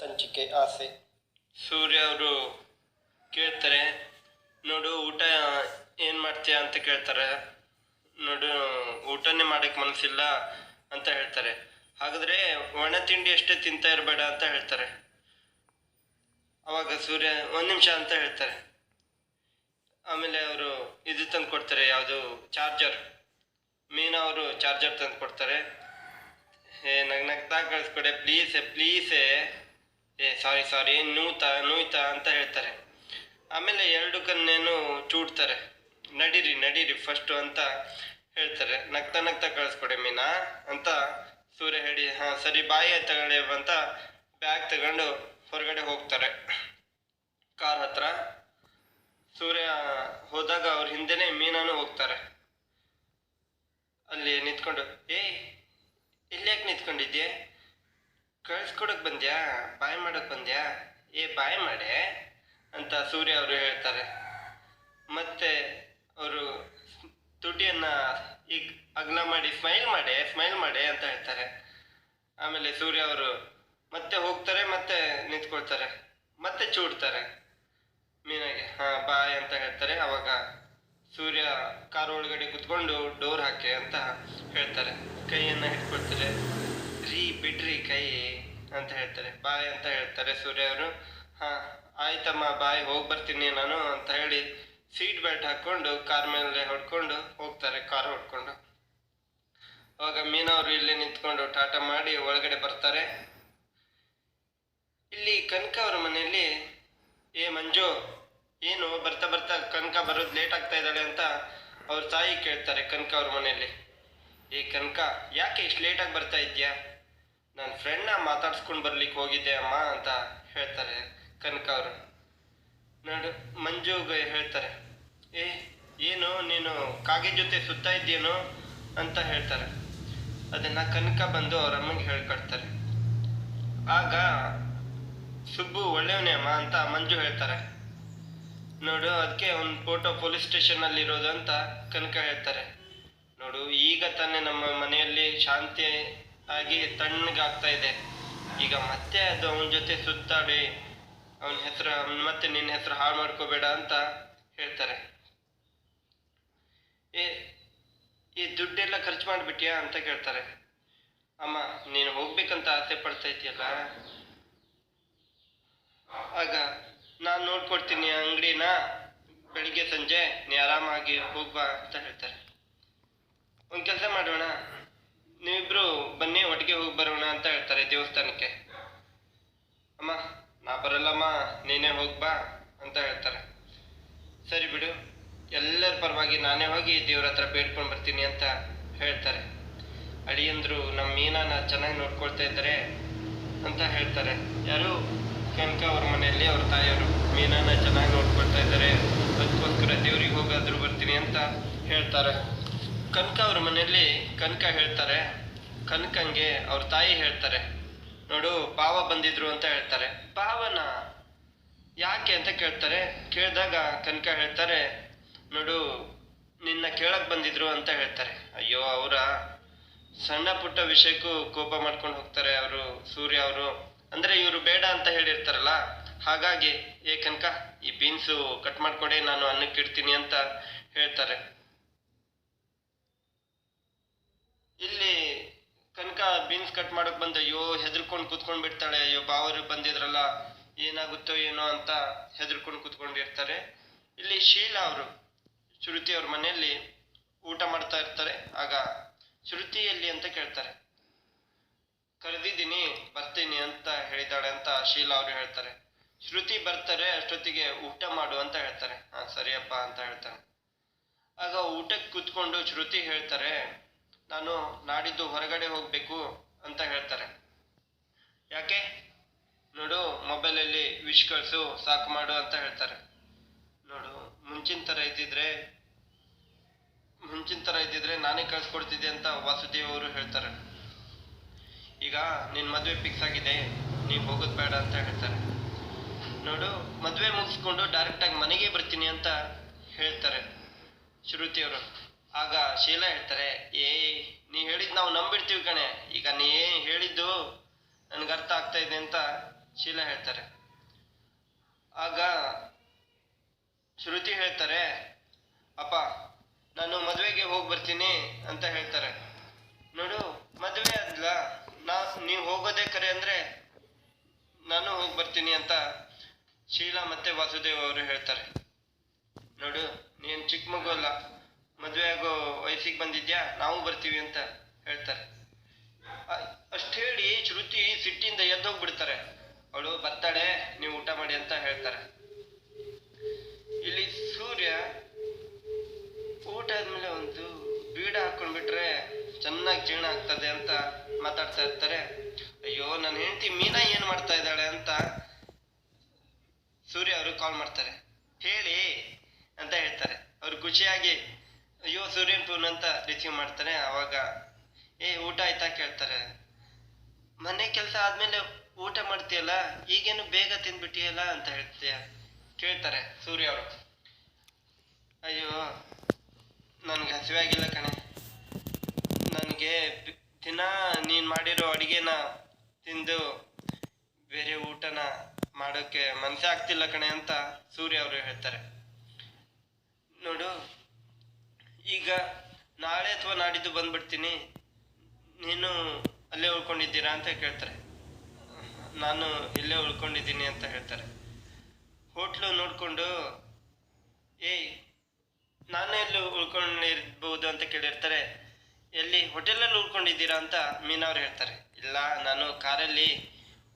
ಸಂಚಿಕೆ ಆಸೆ. ಸೂರ್ಯ ಅವರು ಕೇಳ್ತಾರೆ, ನೋಡು, ಊಟ ಏನು ಮಾಡ್ತೀಯ? ಅಂತ ಕೇಳ್ತಾರೆ. ನೋಡು, ಊಟನೇ ಮಾಡಕ್ಕೆ ಮನಸ್ಸಿಲ್ಲ ಅಂತ ಹೇಳ್ತಾರೆ. ಹಾಗಾದ್ರೆ ಒಣ ತಿಂಡಿ ಅಷ್ಟೇ ತಿಂತಾ ಇರಬೇಡ ಅಂತ ಹೇಳ್ತಾರೆ. ಅವಾಗ ಸೂರ್ಯ, ಒಂದು ನಿಮಿಷ, ಅಂತ ಹೇಳ್ತಾರೆ. ಆಮೇಲೆ ಅವರು ಇದು ತಂದು ಕೊಡ್ತಾರೆ, ಯಾವುದು? ಚಾರ್ಜರ್. ಮೀನಾ ಅವರು ಚಾರ್ಜರ್ ತಂದು ಕೊಡ್ತಾರೆ. ಏ ನಗ್ನಗ್ತಾ ಕಳಿಸ್ಕೊಡೆ ಪ್ಲೀಸೆ ಪ್ಲೀಸೆ ಏ ಸಾರಿ ಸಾರಿ ನೂತ ನೂಯ್ತ ಅಂತ ಹೇಳ್ತಾರೆ. ಆಮೇಲೆ ಎರಡು ಕನ್ನೇನು ಚೂಡ್ತಾರೆ. ನಡೀರಿ ನಡೀರಿ ಫಸ್ಟು ಅಂತ ಹೇಳ್ತಾರೆ. ನಗ್ತಾ ನಗ್ತಾ ಕಳಿಸ್ಕೊಡಿ ಮೀನಾ ಅಂತ ಸೂರ್ಯ ಹೇಳಿ, ಹಾಂ, ಸರಿ, ಬಾಯಿ ತಗೊಳ್ಳಿ ಅಂತ ಬ್ಯಾಗ್ ತಗೊಂಡು ಹೊರಗಡೆ ಹೋಗ್ತಾರೆ. ಕಾರ್ ಹತ್ರ. ಸೂರ್ಯ ಹೋದಾಗ ಅವ್ರ ಹಿಂದೆನೇ ಮೀನಾನು ಹೋಗ್ತಾರೆ. ಅಲ್ಲಿ ನಿಂತ್ಕೊಂಡು, ಏಯ್, ಇಲ್ಲೇಕ್ ನಿಂತ್ಕೊಂಡಿದ್ಯೆ? ಕಳ್ಸ್ಕೊಡಕ್ ಬಂದ್ಯಾ? ಬಾಯ್ ಮಾಡಕ್ ಬಂದ್ಯಾ? ಏ, ಬಾಯ್ ಮಾಡೆ? ಅಂತ ಸೂರ್ಯ ಅವರು ಹೇಳ್ತಾರೆ. ಮತ್ತೆ ಅವರು ತುಟಿಯನ್ನ ಈಗ ಅಗಲ ಮಾಡಿ, ಸ್ಮೈಲ್ ಮಾಡೆ ಸ್ಮೈಲ್ ಮಾಡೆ ಅಂತ ಹೇಳ್ತಾರೆ. ಆಮೇಲೆ ಸೂರ್ಯ ಅವರು ಮತ್ತೆ ಹೋಗ್ತಾರೆ, ಮತ್ತೆ ನಿಂತ್ಕೊಳ್ತಾರೆ, ಮತ್ತೆ ಚೂಡ್ತಾರೆ. ಮೀನಾಗೆ, ಹಾ, ಬಾಯ್ ಅಂತ ಹೇಳ್ತಾರೆ. ಅವಾಗ ಸೂರ್ಯ ಕಾರ್ ಒಳಗಡೆ ಕುತ್ಕೊಂಡು ಡೋರ್ ಹಾಕಿ ಅಂತ ಹೇಳ್ತಾರೆ. ಕೈಯನ್ನ ಹಿಡ್ಕೊಳ್ತಾರೆ. ರೀ, ಬಿಡ್ರಿ ಕೈ ಅಂತ ಹೇಳ್ತಾರೆ. ಬಾಯ್ ಅಂತ ಹೇಳ್ತಾರೆ ಸೂರ್ಯ ಅವರು. ಹಾ, ಆಯ್ತಮ್ಮ, ಬಾಯ್, ಹೋಗಿ ಬರ್ತೀನಿ ನಾನು ಅಂತ ಹೇಳಿ ಸೀಟ್ ಬೆಲ್ಟ್ ಹಾಕೊಂಡು ಕಾರ್ ಮೇಲೆ ಹೊಡ್ಕೊಂಡು ಹೋಗ್ತಾರೆ ಕಾರ್ ಹೊಡ್ಕೊಂಡು. ಅವಾಗ ಮೀನಾ ಅವರು ಇಲ್ಲಿ ನಿಂತ್ಕೊಂಡು ಟಾಟ ಮಾಡಿ ಒಳಗಡೆ ಬರ್ತಾರೆ. ಇಲ್ಲಿ ಕನಕ ಅವ್ರ ಮನೆಯಲ್ಲಿ, ಏ ಮಂಜು, ಏನು ಬರ್ತಾ ಬರ್ತಾ ಕನಕ ಬರೋದು ಲೇಟ್ ಆಗ್ತಾ ಇದ್ದಾಳೆ ಅಂತ ಅವ್ರ ತಾಯಿ ಕೇಳ್ತಾರೆ ಕನಕ ಅವ್ರ ಮನೆಯಲ್ಲಿ. ಏ ಕನಕ, ಯಾಕೆ ಇಷ್ಟು ಲೇಟಾಗಿ ಬರ್ತಾ ಇದ್ಯಾ ನನ್ನ ಫ್ರೆಂಡ್ನ ಮಾತಾಡ್ಸ್ಕೊಂಡು ಬರ್ಲಿಕ್ಕೆ ಹೋಗಿದ್ದೆ ಅಮ್ಮ ಅಂತ ಹೇಳ್ತಾರೆ ಕನಕ ಅವರು. ನೋಡು ಮಂಜುಗೆ ಹೇಳ್ತಾರೆ, ಏ, ಏನು, ನೀನು ಕಾಗೆ ಜೊತೆ ಸುತ್ತಾ ಇದ್ದೀನೋ ಅಂತ ಹೇಳ್ತಾರೆ. ಅದನ್ನ ಕನಕ ಬಂದು ಅವ್ರ ಅಮ್ಮಂಗೆ ಹೇಳ್ಕೊಡ್ತಾರೆ. ಆಗ ಸುಬ್ಬು ಒಳ್ಳೆಯವನೇ ಅಮ್ಮ ಅಂತ ಮಂಜು ಹೇಳ್ತಾರೆ. ನೋಡು ಅದಕ್ಕೆ ಒಂದು ಫೋಟೋ ಪೊಲೀಸ್ ಸ್ಟೇಷನ್ ಅಲ್ಲಿ ಇರೋದು ಅಂತ ಕನಕ ಹೇಳ್ತಾರೆ. ನೋಡು, ಈಗ ತಾನೇ ನಮ್ಮ ಮನೆಯಲ್ಲಿ ಶಾಂತಿ ಆಗಿ ತಣ್ಣಗಾಗ್ತಾ ಇದೆ. ಈಗ ಮತ್ತೆ ಅದು ಅವನ ಜೊತೆ ಸುತ್ತಾಡಿ, ಅವನ ಹೆಸರು, ಮತ್ತೆ ನಿನ್ನ ಹೆಸರು ಹಾಳು ಮಾಡ್ಕೋಬೇಡ ಅಂತ ಹೇಳ್ತಾರೆ. ಏ, ಈ ದುಡ್ಡೆಲ್ಲ ಖರ್ಚು ಮಾಡಿಬಿಟ್ಯಾ ಅಂತ ಕೇಳ್ತಾರೆ. ಅಮ್ಮ, ನೀನು ಹೋಗ್ಬೇಕಂತ ಆಸೆ ಪಡ್ತಾ ಇದೆಯಲ್ಲ ಆಗ, ನಾನು ನೋಡ್ಕೊಡ್ತೀನಿ ಅಂಗಡಿನ, ಬೆಳಿಗ್ಗೆ ಸಂಜೆ, ನೀ ಆರಾಮಾಗಿ ಹೋಗ್ಬಾ ಅಂತ ಹೇಳ್ತಾರೆ. ಒಂದು ಕೆಲಸ ಮಾಡೋಣ? ನೀವಿಬ್ರು ಬನ್ನಿ, ಒಟ್ಟಿಗೆ ಹೋಗಿ ಬರೋಣ ಅಂತ ಹೇಳ್ತಾರೆ ದೇವಸ್ಥಾನಕ್ಕೆ. ಅಮ್ಮ, ನಾ ಬರಲ್ಲಮ್ಮ, ನೀನೇ ಹೋಗ್ಬಾ ಅಂತ ಹೇಳ್ತಾರೆ. ಸರಿ ಬಿಡು, ಎಲ್ಲರ ಪರವಾಗಿ ನಾನೇ ಹೋಗಿ ದೇವ್ರ ಹತ್ರ ಬೇಡ್ಕೊಂಡು ಬರ್ತೀನಿ ಅಂತ ಹೇಳ್ತಾರೆ. ಅಳಿಯಂದ್ರು ನಮ್ಮ ಮೀನಾನ ಚೆನ್ನಾಗಿ ನೋಡ್ಕೊಳ್ತಾ ಇದ್ದಾರೆ ಅಂತ ಹೇಳ್ತಾರೆ. ಯಾರು? ಕನಕ ಅವ್ರ ಮನೆಯಲ್ಲಿ ಅವ್ರ ತಾಯಿಯವರು. ಮೀನಾನ ಚೆನ್ನಾಗಿ ನೋಡ್ಕೊಳ್ತಾ ಇದ್ದಾರೆ. ಅದಕ್ಕೋಸ್ಕರ ದೇವ್ರಿಗೆ ಹೋಗಾದ್ರೂ ಬರ್ತೀನಿ ಅಂತ ಹೇಳ್ತಾರೆ. ಕನಕ ಅವ್ರ ಮನೆಯಲ್ಲಿ ಕನಕ ಹೇಳ್ತಾರೆ. ಕನಕಂಗೆ ಅವ್ರ ತಾಯಿ ಹೇಳ್ತಾರೆ. ನೋಡು, ಪಾವ ಬಂದಿದ್ರು ಅಂತ ಹೇಳ್ತಾರೆ. ಪಾವನ ಯಾಕೆ ಅಂತ ಕೇಳ್ತಾರೆ. ಕೇಳಿದಾಗ ಕನಕ ಹೇಳ್ತಾರೆ, ನೋಡು, ನಿನ್ನ ಕೇಳಕ್ ಬಂದಿದ್ರು ಅಂತ ಹೇಳ್ತಾರೆ. ಅಯ್ಯೋ, ಅವರ ಸಣ್ಣ ಪುಟ್ಟ ವಿಷಯಕ್ಕೂ ಕೋಪ ಮಾಡ್ಕೊಂಡು ಹೋಗ್ತಾರೆ ಅವರು, ಸೂರ್ಯ ಅವರು. ಅಂದ್ರೆ ಇವರು ಬೇಡ ಅಂತ ಹೇಳಿರ್ತಾರಲ್ಲ. ಹಾಗಾಗಿ, ಏ ಕನಕ, ಈ ಬೀನ್ಸು ಕಟ್ ಮಾಡ್ಕೊಡಿ, ನಾನು ಅನ್ನಕ್ಕೆ ಇಡ್ತೀನಿ ಅಂತ ಹೇಳ್ತಾರೆ. ಇಲ್ಲಿ ಕನಕ ಬೀನ್ಸ್ ಕಟ್ ಮಾಡಕ್ ಬಂದ ಅಯ್ಯೋ ಹೆದರ್ಕೊಂಡು ಕುತ್ಕೊಂಡ್ ಬಿಡ್ತಾಳೆ, ಅಯ್ಯೋ ಬಾವರು ಬಂದಿದ್ರಲ್ಲ, ಏನಾಗುತ್ತೋ ಏನೋ ಅಂತ ಹೆದರ್ಕೊಂಡು ಕುತ್ಕೊಂಡಿರ್ತಾರೆ ಇಲ್ಲಿ ಶೀಲಾ ಅವರು, ಶ್ರುತಿ ಅವ್ರ ಮನೆಯಲ್ಲಿ ಊಟ ಮಾಡ್ತಾ ಇರ್ತಾರೆ. ಆಗ ಶ್ರುತಿ ಎಲ್ಲಿ ಅಂತ ಕೇಳ್ತಾರೆ. ಕರೆದಿದ್ದೀನಿ, ಬರ್ತೀನಿ ಅಂತ ಹೇಳಿದಾಳೆ ಅಂತ ಶೀಲಾ ಅವರು ಹೇಳ್ತಾರೆ. ಶ್ರುತಿ ಬರ್ತಾರೆ, ಅಷ್ಟೊತ್ತಿಗೆ ಊಟ ಮಾಡು ಅಂತ ಹೇಳ್ತಾರೆ. ಹಾ, ಸರಿಯಪ್ಪ ಅಂತ ಹೇಳ್ತಾರೆ. ಆಗ ಊಟಕ್ಕೆ ಕೂತ್ಕೊಂಡು ಶ್ರುತಿ ಹೇಳ್ತಾರೆ ನಾನು ನಾಡಿದ್ದು ಹೊರಗಡೆ ಹೋಗಬೇಕು ಅಂತ ಹೇಳ್ತಾರೆ. ಯಾಕೆ? ನೋಡು, ಮೊಬೈಲಲ್ಲಿ ವಿಶ್ ಕಳಿಸು, ಸಾಕು ಮಾಡು ಅಂತ ಹೇಳ್ತಾರೆ. ನೋಡು, ಮುಂಚಿನ ಥರ ಇದ್ದಿದ್ರೆ, ಮುಂಚಿನ ಥರ ಇದ್ದಿದ್ರೆ ನಾನೇ ಕಳ್ಸ್ಕೊಡ್ತಿದ್ದೆ ಅಂತ ವಾಸುದೇವ್ ಅವರು ಹೇಳ್ತಾರೆ. ಈಗ ನಿನ್ನ ಮದುವೆ ಫಿಕ್ಸ್ ಆಗಿದೆ ನೀವು ಹೋಗೋದು ಬೇಡ ಅಂತ ಹೇಳ್ತಾರೆ. ನೋಡು, ಮದುವೆ ಮುಗಿಸ್ಕೊಂಡು ಡೈರೆಕ್ಟಾಗಿ ಮನೆಗೆ ಬರ್ತೀನಿ ಅಂತ ಹೇಳ್ತಾರೆ ಶ್ರುತಿಯವರು. ಆಗ ಶೀಲಾ ಹೇಳ್ತಾರೆ, ಏ, ನೀ ಹೇಳಿದ್ ನಾವು ನಂಬಿಡ್ತೀವಿ ಕಣೆ. ಈಗ ನೀ ಹೇಳಿದ್ದು ನನ್ಗೆ ಅರ್ಥ ಆಗ್ತಾ ಇದೆ ಅಂತ ಶೀಲಾ ಹೇಳ್ತಾರೆ. ಆಗ ಶ್ರುತಿ ಹೇಳ್ತಾರೆ, ಅಪ್ಪ, ನಾನು ಮದುವೆಗೆ ಹೋಗಿ ಬರ್ತೀನಿ ಅಂತ ಹೇಳ್ತಾರೆ. ನೋಡು, ಮದುವೆ ಅಲ್ಲ, ನಾ, ನೀವು ಹೋಗೋದೇ ಕರೆ ಅಂದ್ರೆ ನಾನು ಹೋಗಿ ಬರ್ತೀನಿ ಅಂತ ಶೀಲಾ ಮತ್ತೆ ವಾಸುದೇವ್ ಅವರು ಹೇಳ್ತಾರೆ. ನೋಡು, ನೀನು ಚಿಕ್ಕ ಮಗು ಅಲ್ಲ. ಮದುವೆ ಆಗೋ ವಯಸ್ಸಿಗೆ ಬಂದಿದ್ಯಾ? ನಾವು ಬರ್ತೀವಿ ಅಂತ ಹೇಳ್ತಾರೆ. ಅಷ್ಟು ಹೇಳಿ ಶ್ರುತಿ ಸಿಟ್ಟಿಂದ ಎದ್ದೋಗ್ಬಿಡ್ತಾರೆ. ಅವಳು ಬರ್ತಾಳೆ ನೀವು ಊಟ ಮಾಡಿ ಅಂತ ಹೇಳ್ತಾರೆ. ಇಲ್ಲಿ ಸೂರ್ಯ ಊಟ ಆದ್ಮೇಲೆ ಒಂದು ಬೀಡ ಹಾಕೊಂಡ್ಬಿಟ್ರೆ ಚೆನ್ನಾಗಿ ಜೀರ್ಣ ಆಗ್ತದೆ ಅಂತ ಮಾತಾಡ್ತಾ ಇರ್ತಾರೆ. ಅಯ್ಯೋ ನನ್ನ ಹೆಂಡತಿ ಮೀನಾ ಏನ್ ಮಾಡ್ತಾ ಇದ್ದಾಳೆ ಅಂತ ಸೂರ್ಯ ಅವರು ಕಾಲ್ ಮಾಡ್ತಾರೆ. ಹೇಳಿ ಅಂತ ಹೇಳ್ತಾರೆ. ಅವ್ರು ಖುಷಿಯಾಗಿ ಅಯ್ಯೋ, ಸೂರ್ಯನ್ ಟೂನ್ ಅಂತ ರಿಸೀವ್ ಮಾಡ್ತಾರೆ, ಅವಾಗ, ಏ, ಊಟ ಆಯ್ತಾ? ಕೇಳ್ತಾರೆ. ಮನೆ ಕೆಲಸ ಆದ್ಮೇಲೆ ಊಟ ಮಾಡ್ತೀಯಲ್ಲ, ಈಗೇನು ಬೇಗ ತಿಂದ್ಬಿಟ್ಟಿಯಲ್ಲ? ಅಂತ ಹೇಳ್ತೀಯ, ಕೇಳ್ತಾರೆ ಸೂರ್ಯ ಅವರು. ಅಯ್ಯೋ, ನನಗೆ ಹಸಿವೆ ಆಗಿಲ್ಲ ಕಣೆ. ನನಗೆ ದಿನ ನೀನು ಮಾಡಿರೋ ಅಡಿಗೆನ ತಿಂದು ಬೇರೆ ಊಟನ ಮಾಡೋಕ್ಕೆ ಮನಸ್ಸೇ ಆಗ್ತಿಲ್ಲ ಕಣೆ, ಅಂತ ಸೂರ್ಯ ಅವರು ಹೇಳ್ತಾರೆ. ನೋಡು ಈಗ ನಾಳೆ ಅಥವಾ ನಾಡಿದ್ದು ಬಂದ್ಬಿಡ್ತೀನಿ. ನೀನು ಅಲ್ಲೇ ಉಳ್ಕೊಂಡಿದ್ದೀರಾ ಅಂತ ಕೇಳ್ತಾರೆ. ನಾನು ಇಲ್ಲೇ ಉಳ್ಕೊಂಡಿದ್ದೀನಿ ಅಂತ ಹೇಳ್ತಾರೆ. ಹೋಟ್ಲು ನೋಡಿಕೊಂಡು, ಏಯ್, ನಾನು ಎಲ್ಲಿ ಉಳ್ಕೊಂಡಿರ್ಬೋದು ಅಂತ ಕೇಳಿರ್ತಾರೆ. ಎಲ್ಲಿ ಹೋಟೆಲಲ್ಲಿ ಉಳ್ಕೊಂಡಿದ್ದೀರಾ ಅಂತ ಮೀನವ್ರು ಹೇಳ್ತಾರೆ. ಇಲ್ಲ, ನಾನು ಕಾರಲ್ಲಿ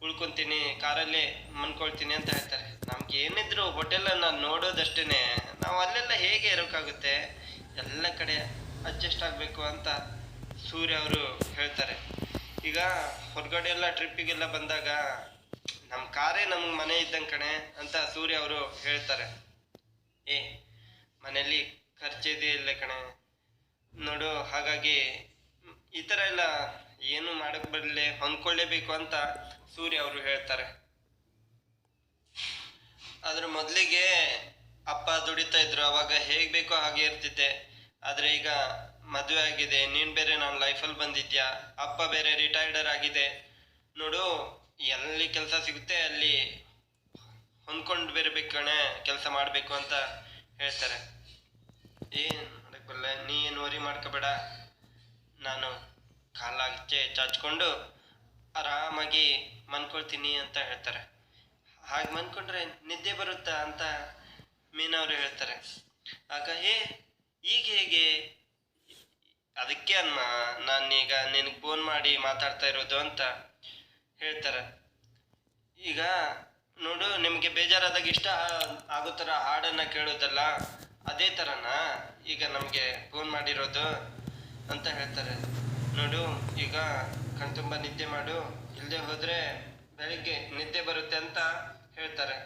ಉಳ್ಕೊತೀನಿ, ಕಾರಲ್ಲಿ ಮನ್ಕೊಳ್ತೀನಿ ಅಂತ ಹೇಳ್ತಾರೆ. ನಮ್ಗೆ ಏನಿದ್ರು ಹೋಟೆಲನ್ನ ನೋಡೋದಷ್ಟೇನೆ. ನಾವು ಅಲ್ಲೆಲ್ಲ ಹೇಗೆ ಇರೋಕ್ಕಾಗುತ್ತೆ? ಎಲ್ಲ ಕಡೆ ಅಡ್ಜಸ್ಟ್ ಆಗಬೇಕು ಅಂತ ಸೂರ್ಯ ಅವರು ಹೇಳ್ತಾರೆ. ಈಗ ಹೊರಗಡೆ ಎಲ್ಲ ಟ್ರಿಪ್ಪಿಗೆಲ್ಲ ಬಂದಾಗ ನಮ್ಮ ಕಾರೇ ನಮ್ಗೆ ಮನೆ ಇದ್ದಂಗೆ ಕಣೆ ಅಂತ ಸೂರ್ಯ ಅವರು ಹೇಳ್ತಾರೆ. ಏ, ಮನೆಯಲ್ಲಿ ಖರ್ಚಿದೆ ಇಲ್ಲ ಕಣೆ. ನೋಡು, ಹಾಗಾಗಿ ಈ ಥರ ಎಲ್ಲ ಏನು ಮಾಡಕ್ಕೆ ಬರಲಿ ಹೊಂದ್ಕೊಳ್ಳೇಬೇಕು ಅಂತ ಸೂರ್ಯ ಅವರು ಹೇಳ್ತಾರೆ. ಅದ್ರ ಮೊದಲಿಗೆ ಅಪ್ಪ ದುಡಿತಾ ಇದ್ರು, ಅವಾಗ ಹೇಗ್ ಬೇಕೋ ಹಾಗೆ ಇರ್ತಿದ್ದೆ. ಆದ್ರೆ ಈಗ ಮದುವೆ ಆಗಿದೆ, ನೀನ್ ಬೇರೆ ನನ್ನ ಲೈಫಲ್ಲಿ ಬಂದಿದ್ಯಾ? ಅಪ್ಪ ಬೇರೆ ರಿಟೈರ್ಡರ್ ಆಗಿದೆ. ನೋಡು, ಎಲ್ಲಿ ಕೆಲಸ ಸಿಗುತ್ತೆ ಅಲ್ಲಿ ಹೊಂದ್ಕೊಂಡು ಬೇರ್ಬೇಕು ಕಣೆ, ಕೆಲಸ ಮಾಡಬೇಕು ಅಂತ ಹೇಳ್ತಾರೆ. ಏನ್ ಬರಲ್ಲ, ನೀ ಏನು ವರಿ ಮಾಡ್ಕೋಬೇಡ. ನಾನು ಕಾಲಾಚೆ ಚಾಚ್ಕೊಂಡು ಆರಾಮಾಗಿ ಮನ್ಕೊಳ್ತೀನಿ ಅಂತ ಹೇಳ್ತಾರೆ. ಹಾಗೆ ಮನ್ಕೊಂಡ್ರೆ ನಿದ್ದೆ ಬರುತ್ತಾ ಅಂತ ಮೀನವರು ಹೇಳ್ತಾರೆ. ಆಗ, ಏ ಈಗ ಹೇಗೆ? ಅದಕ್ಕೆ ಅಮ್ಮ, ನಾನೀಗ ನಿನಗೆ ಫೋನ್ ಮಾಡಿ ಮಾತಾಡ್ತಾ ಇರೋದು ಅಂತ ಹೇಳ್ತಾರೆ. ಈಗ ನೋಡು, ನಿಮಗೆ ಬೇಜಾರಾದಾಗ ಇಷ್ಟ ಆಗೋ ಥರ ಹಾಡನ್ನು ಕೇಳೋದಲ್ಲ, ಅದೇ ಥರನಾ ಈಗ ನಮಗೆ ಫೋನ್ ಮಾಡಿರೋದು ಅಂತ ಹೇಳ್ತಾರೆ. ನೋಡು, ಈಗ ಕಣ್ತುಂಬ ನಿದ್ದೆ ಮಾಡು ಇಲ್ಲದೆ ಹೋದರೆ ಬೆಳಿಗ್ಗೆ ನಿದ್ದೆ ಬರುತ್ತೆ ಅಂತ ಹೇಳ್ತಾರೆ.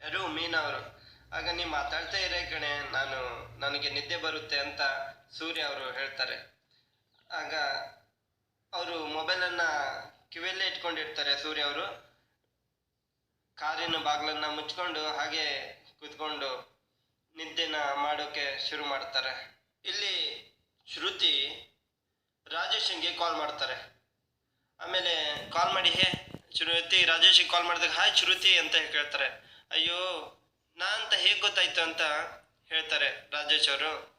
ಯಾರು? ಮೀನವರು. ಆಗ ನೀವು ಮಾತಾಡ್ತಾ ಇರೇ ಕಣೆ, ನಾನು ನನಗೆ ನಿದ್ದೆ ಬರುತ್ತೆ ಅಂತ ಸೂರ್ಯ ಅವರು ಹೇಳ್ತಾರೆ. ಆಗ ಅವರು ಮೊಬೈಲನ್ನು ಕಿವಿಯಲ್ಲೇ ಇಟ್ಕೊಂಡಿರ್ತಾರೆ ಸೂರ್ಯ ಅವರು. ಕಾರಿನ ಬಾಗಿಲನ್ನು ಮುಚ್ಕೊಂಡು ಹಾಗೆ ಕೂತ್ಕೊಂಡು ನಿದ್ದೆನ ಮಾಡೋಕೆ ಶುರು ಮಾಡ್ತಾರೆ. ಇಲ್ಲಿ ಶ್ರುತಿ ರಾಜೇಶನ್ಗೆ ಕಾಲ್ ಮಾಡ್ತಾರೆ. ಆಮೇಲೆ ಕಾಲ್ ಮಾಡಿ, ಹೇ, ಶ್ರುತಿ, ರಾಜೇಶಿಗೆ ಕಾಲ್ ಮಾಡಿದಾಗ, ಹಾಯ್ ಶ್ರುತಿ ಅಂತ ಕೇಳ್ತಾರೆ ಅಯ್ಯೋ ನಾ ಅಂತ ಹೇಗೆ ಗೊತ್ತಾಯ್ತು ಅಂತ ಹೇಳ್ತಾರೆ ರಾಜೇಶ್ ಅವರು.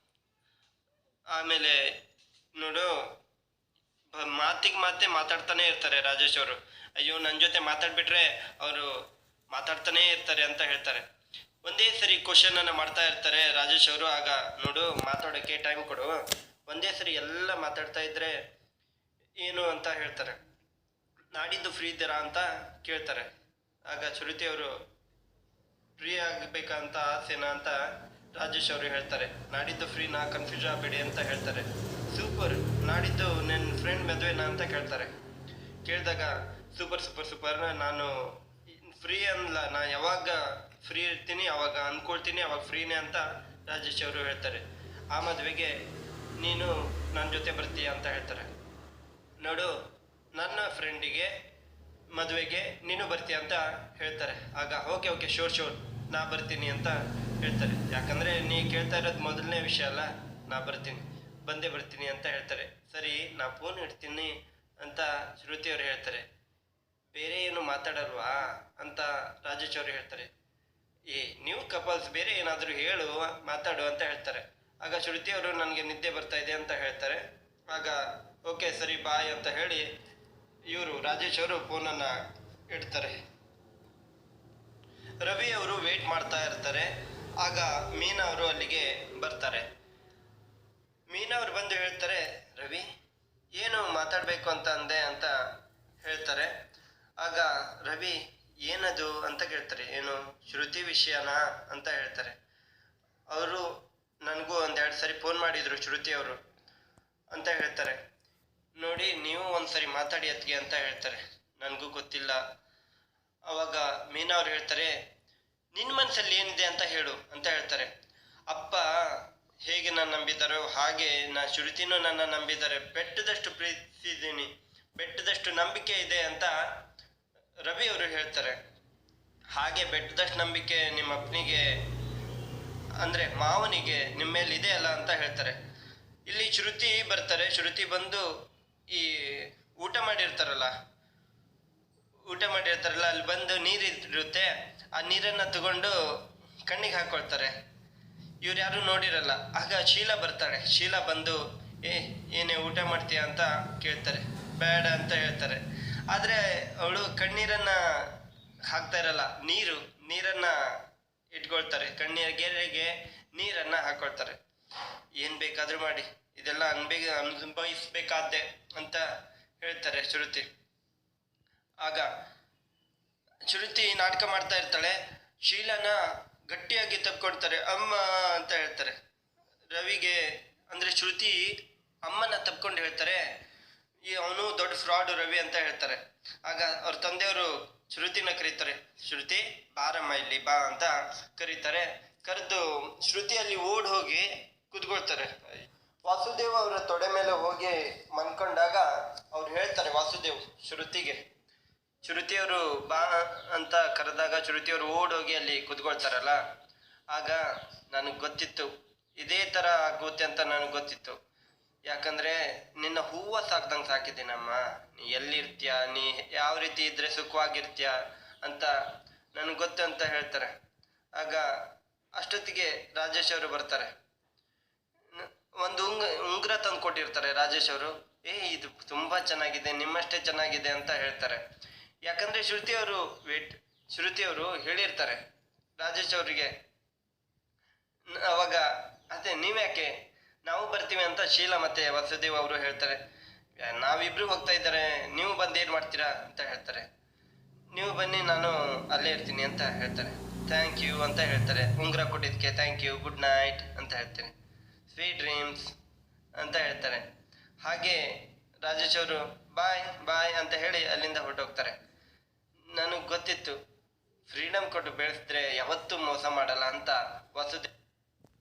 ಆಮೇಲೆ ನೋಡು ಮಾತಿಗೆ ಮಾತೆ ಮಾತಾಡ್ತಾನೆ ಇರ್ತಾರೆ ರಾಜೇಶ್ ಅವರು. ಅಯ್ಯೋ ನನ್ನ ಜೊತೆ ಮಾತಾಡ್ಬಿಟ್ರೆ ಅವರು ಮಾತಾಡ್ತಾನೆ ಇರ್ತಾರೆ ಅಂತ ಹೇಳ್ತಾರೆ. ಒಂದೇ ಸರಿ ಕ್ವಶನ್ ಅನ್ನ ಮಾಡ್ತಾ ಇರ್ತಾರೆ ರಾಜೇಶ್ ಅವರು. ಆಗ ನೋಡು ಮಾತಾಡೋಕ್ಕೆ ಟೈಮ್ ಕೊಡು. ಒಂದೇ ಸರಿ ಎಲ್ಲ ಮಾತಾಡ್ತಾ ಇದ್ರೆ ಏನು ಅಂತ ಹೇಳ್ತಾರೆ. ನಾಡಿದ್ದು ಫ್ರೀ ಇದ್ದೀರಾ ಅಂತ ಕೇಳ್ತಾರೆ. ಆಗ ಶ್ರುತಿ ಅವರು ಫ್ರೀ ಆಗಬೇಕಂತ ಆಸೆನಾ ಅಂತ ರಾಜೇಶ್ ಅವರು ಹೇಳ್ತಾರೆ. ನಾಡಿದ್ದು ಫ್ರೀ ನಾ ಕನ್ಫ್ಯೂಸ್ ಆಗಬೇಡಿ ಅಂತ ಹೇಳ್ತಾರೆ. ಸೂಪರ್ ನಾಡಿದ್ದು ನನ್ನ ಫ್ರೆಂಡ್ ಮದುವೆನಾ ಅಂತ ಕೇಳ್ತಾರೆ. ಕೇಳಿದಾಗ ಸೂಪರ್ ಸೂಪರ್ ಸೂಪರ್ ನಾನು ಫ್ರೀ ಅನ್ಲ. ನಾ ಯಾವಾಗ ಫ್ರೀ ಇರ್ತೀನಿ, ಅವಾಗ ಅಂದ್ಕೊಳ್ತೀನಿ ಅವಾಗ ಫ್ರೀನೇ ಅಂತ ರಾಜೇಶ್ ಅವರು ಹೇಳ್ತಾರೆ. ಆ ಮದುವೆಗೆ ನೀನು ನನ್ನ ಜೊತೆ ಬರ್ತೀಯ ಅಂತ ಹೇಳ್ತಾರೆ. ನೋಡು, ನನ್ನ ಫ್ರೆಂಡಿಗೆ ಮದುವೆಗೆ ನೀನು ಬರ್ತೀಯ ಅಂತ ಹೇಳ್ತಾರೆ. ಆಗ ಓಕೆ ಓಕೆ ಶೋರ್ ಶೋರ್ ನಾ ಬರ್ತೀನಿ ಅಂತ ಹೇಳ್ತಾರೆ. ಯಾಕಂದರೆ ನೀ ಕೇಳ್ತಾ ಇರೋದು ಮೊದಲನೇ ವಿಷಯ ಅಲ್ಲ, ನಾ ಬರ್ತೀನಿ. ಬಂದೇ ಬರ್ತೀನಿ ಅಂತ ಹೇಳ್ತಾರೆ. ಸರಿ, ನಾ ಫೋನ್ ಇಡ್ತೀನಿ ಅಂತ ಶ್ರುತಿ ಅವ್ರು ಹೇಳ್ತಾರೆ. ಬೇರೆ ಏನು ಮಾತಾಡಲ್ವಾ ಅಂತ ರಾಜೇಶ್ ಅವರು ಹೇಳ್ತಾರೆ. ಏ, ನೀವು ಕಪಲ್ಸ್, ಬೇರೆ ಏನಾದರೂ ಹೇಳು, ಮಾತಾಡು ಅಂತ ಹೇಳ್ತಾರೆ. ಆಗ ಶ್ರುತಿ ಅವರು ನನಗೆ ನಿದ್ದೆ ಬರ್ತಾ ಇದೆ ಅಂತ ಹೇಳ್ತಾರೆ. ಆಗ, ಓಕೆ, ಸರಿ ಬಾಯ್ ಅಂತ ಹೇಳಿ ಇವರು ರಾಜೇಶ್ ಅವರು ಫೋನನ್ನು ಇಡ್ತಾರೆ. ರವಿ ಅವರು ವೇಟ್ ಮಾಡ್ತಾ ಇರ್ತಾರೆ. ಆಗ ಮೀನಾ ಅವರು ಅಲ್ಲಿಗೆ ಬರ್ತಾರೆ. ಮೀನಾ ಅವರು ಬಂದು ಹೇಳ್ತಾರೆ, ರವಿ, ಏನು ಮಾತಾಡಬೇಕು ಅಂತ ಅಂದೆ ಅಂತ ಹೇಳ್ತಾರೆ. ಆಗ ರವಿ, ಏನದು? ಅಂತ ಕೇಳ್ತಾರೆ. ಏನು ಶ್ರುತಿ ವಿಷಯನಾ? ಅಂತ ಹೇಳ್ತಾರೆ. ಅವರು, ನನಗೂ ಒಂದೆರಡು ಸರಿ ಫೋನ್ ಮಾಡಿದರು ಶ್ರುತಿ ಅವರು. ಅಂತ ಹೇಳ್ತಾರೆ. ನೋಡಿ, ನೀವು ಒಂದು ಸರಿ ಮಾತಾಡಿ ಅತ್ತಿಗೆ ಅಂತ ಹೇಳ್ತಾರೆ. ನನಗೂ ಗೊತ್ತಿಲ್ಲ. ಅವಾಗ ಮೀನಾ ಅವ್ರು ಹೇಳ್ತಾರೆ ನಿನ್ನ ಮನಸ್ಸಲ್ಲಿ ಏನಿದೆ ಅಂತ ಹೇಳು ಅಂತ ಹೇಳ್ತಾರೆ. ಅಪ್ಪ ಹೇಗೆ ನಾನು ನಂಬಿದ್ದಾರೋ ಹಾಗೆ ನಾ ಶ್ರುತಿನೂ ನನ್ನ ನಂಬಿದ್ದಾರೆ. ಬೆಟ್ಟದಷ್ಟು ಪ್ರೀತಿಸಿದ್ದೀನಿ ಬೆಟ್ಟದಷ್ಟು ನಂಬಿಕೆ ಇದೆ ಅಂತ ರವಿ ಅವರು ಹೇಳ್ತಾರೆ. ಹಾಗೆ ಬೆಟ್ಟದಷ್ಟು ನಂಬಿಕೆ ನಿಮ್ಮ ಅಪ್ಪನಿಗೆ, ಅಂದರೆ ಮಾವನಿಗೆ ನಿಮ್ಮ ಮೇಲೆ ಇದೆ ಅಲ್ಲ ಅಂತ ಹೇಳ್ತಾರೆ. ಇಲ್ಲಿ ಶ್ರುತಿ ಬರ್ತಾರೆ, ಶ್ರುತಿ ಬಂದು ಈ ಊಟ ಮಾಡಿರ್ತಾರಲ್ಲ ಊಟ ಮಾಡಿರ್ತಾರಲ್ಲ, ಅಲ್ಲಿ ಬಂದು ನೀರು ಇರುತ್ತೆ, ಆ ನೀರನ್ನು ತಗೊಂಡು ಕಣ್ಣಿಗೆ ಹಾಕೊಳ್ತಾರೆ. ಇವ್ರು ಯಾರು ನೋಡಿರಲ್ಲ. ಆಗ ಶೀಲಾ ಬರ್ತಾಳೆ. ಶೀಲಾ ಬಂದು, ಏ, ಏನೇ ಊಟ ಮಾಡ್ತೀಯ? ಅಂತ ಕೇಳ್ತಾರೆ. ಬೇಡ ಅಂತ ಹೇಳ್ತಾರೆ. ಆದರೆ ಅವಳು ಕಣ್ಣೀರನ್ನ ಹಾಕ್ತಾ ಇರಲ್ಲ. ನೀರು, ನೀರನ್ನ ಇಟ್ಕೊಳ್ತಾರೆ. ಕಣ್ಣೀರ ಗೆರೆಗೆ ನೀರನ್ನ ಹಾಕೊಳ್ತಾರೆ. ಏನ್ ಬೇಕಾದರೂ ಮಾಡಿ. ಇದೆಲ್ಲ ಅನ್ಬೇಕ ಅನುಭವಿಸ್ಬೇಕಾದ್ದೆ ಅಂತ ಹೇಳ್ತಾರೆ ಶ್ರುತಿ. ಆಗ ಶ್ರುತಿ ನಾಟಕ ಮಾಡ್ತಾ ಇರ್ತಾಳೆ. ಶೀಲನ ಗಟ್ಟಿಯಾಗಿ ತಪ್ಕೊಡ್ತಾರೆ. ಅಮ್ಮ ಅಂತ ಹೇಳ್ತಾರೆ. ರವಿಗೆ ಅಂದ್ರೆ ಶ್ರುತಿ ಅಮ್ಮನ ತಪ್ಕೊಂಡು ಹೇಳ್ತಾರೆ. ಈ ಅವನು ದೊಡ್ಡ ಫ್ರಾಡ್ ರವಿ ಅಂತ ಹೇಳ್ತಾರೆ. ಆಗ ಅವ್ರ ತಂದೆಯವರು ಶ್ರುತಿನ ಕರೀತಾರೆ. ಶ್ರುತಿ, ಬಾರಮ್ಮ ಇಲ್ಲಿ ಬಾ ಅಂತ ಕರೀತಾರೆ. ಕರೆದು ಶ್ರುತಿಯಲ್ಲಿ ಓಡ್ ಹೋಗಿ ಕುತ್ಕೊಳ್ತಾರೆ. ವಾಸುದೇವ್ ಅವರ ತೊಡೆ ಮೇಲೆ ಹೋಗಿ ಮನ್ಕೊಂಡಾಗ ಅವ್ರು ಹೇಳ್ತಾರೆ ವಾಸುದೇವ್ ಶ್ರುತಿಗೆ. ಶ್ರುತಿಯವರು ಬಾ ಅಂತ ಕರೆದಾಗ ಶ್ರುತಿಯವರು ಓಡೋಗಿ ಅಲ್ಲಿ ಕುತ್ಕೊಳ್ತಾರಲ್ಲ, ಆಗ ನನಗೆ ಗೊತ್ತಿತ್ತು, ಇದೇ ಥರ ಆಗುತ್ತೆ ಅಂತ ನನಗೆ ಗೊತ್ತಿತ್ತು. ಯಾಕಂದ್ರೆ ನಿನ್ನ ಹೂವು ಸಾಕ್ದಂಗೆ ಸಾಕಿದ್ದೀನಮ್ಮ ನೀ ಎಲ್ಲಿರ್ತೀಯ, ನೀ ಯಾವ ರೀತಿ ಇದ್ದರೆ ಸುಖವಾಗಿರ್ತೀಯ ಅಂತ ನನಗೆ ಗೊತ್ತು ಅಂತ ಹೇಳ್ತಾರೆ. ಆಗ ಅಷ್ಟೊತ್ತಿಗೆ ರಾಜೇಶ್ ಅವರು ಬರ್ತಾರೆ. ಒಂದು ಉಂಗ್, ಉಂಗುರ ತಂದು ಕೊಟ್ಟಿರ್ತಾರೆ ರಾಜೇಶ್ ಅವರು. ಏ, ಇದು ತುಂಬಾ ಚೆನ್ನಾಗಿದೆ, ನಿಮ್ಮಷ್ಟೇ ಚೆನ್ನಾಗಿದೆ ಅಂತ ಹೇಳ್ತಾರೆ. ಯಾಕಂದ್ರೆ ಶ್ರುತಿ ಅವರು ವೇಟ್ ಶ್ರುತಿಯವರು ಹೇಳಿರ್ತಾರೆ ರಾಜೇಶ್ ಅವರಿಗೆ ಅವಾಗ ಅದೇ ನೀವ್ಯಾಕೆ ನಾವು ಬರ್ತೀವಿ ಅಂತ ಶೀಲಾ ಮತ್ತೆ ವಸುದೇವ್ ಅವರು ಹೇಳ್ತಾರೆ "ಯಾ, ನಾವಿಬ್ರು ಹೋಗ್ತಾ ಇದ್ದಾರೆ ನೀವು ಬಂದು ಏನು ಮಾಡ್ತೀರಾ ಅಂತ ಹೇಳ್ತಾರೆ. ನೀವು ಬನ್ನಿ ನಾನು ಅಲ್ಲೇ ಇರ್ತೀನಿ ಅಂತ ಹೇಳ್ತಾರೆ. ಥ್ಯಾಂಕ್ ಯು ಅಂತ ಹೇಳ್ತಾರೆ. ಉಂಗುರ ಕೊಟ್ಟಿದ್ದಕ್ಕೆ ಥ್ಯಾಂಕ್ ಯು ಗುಡ್ ನೈಟ್ ಅಂತ ಹೇಳ್ತಾರೆ. ಸ್ವೀಟ್ ಡ್ರೀಮ್ಸ್ ಅಂತ ಹೇಳ್ತಾರೆ. ಹಾಗೆ ರಾಜೇಶ್ ಅವರು ಬಾಯ್ ಬಾಯ್ ಅಂತ ಹೇಳಿ ಅಲ್ಲಿಂದ ಹೊರಟೋಗ್ತಾರೆ. ನನಗೆ ಗೊತ್ತಿತ್ತು. ಫ್ರೀಡಮ್ ಕೊಟ್ಟು ಬೆಳೆಸಿದ್ರೆ ಯಾವತ್ತೂ ಮೋಸ ಮಾಡಲ್ಲ ಅಂತ ವಸುದೇವ್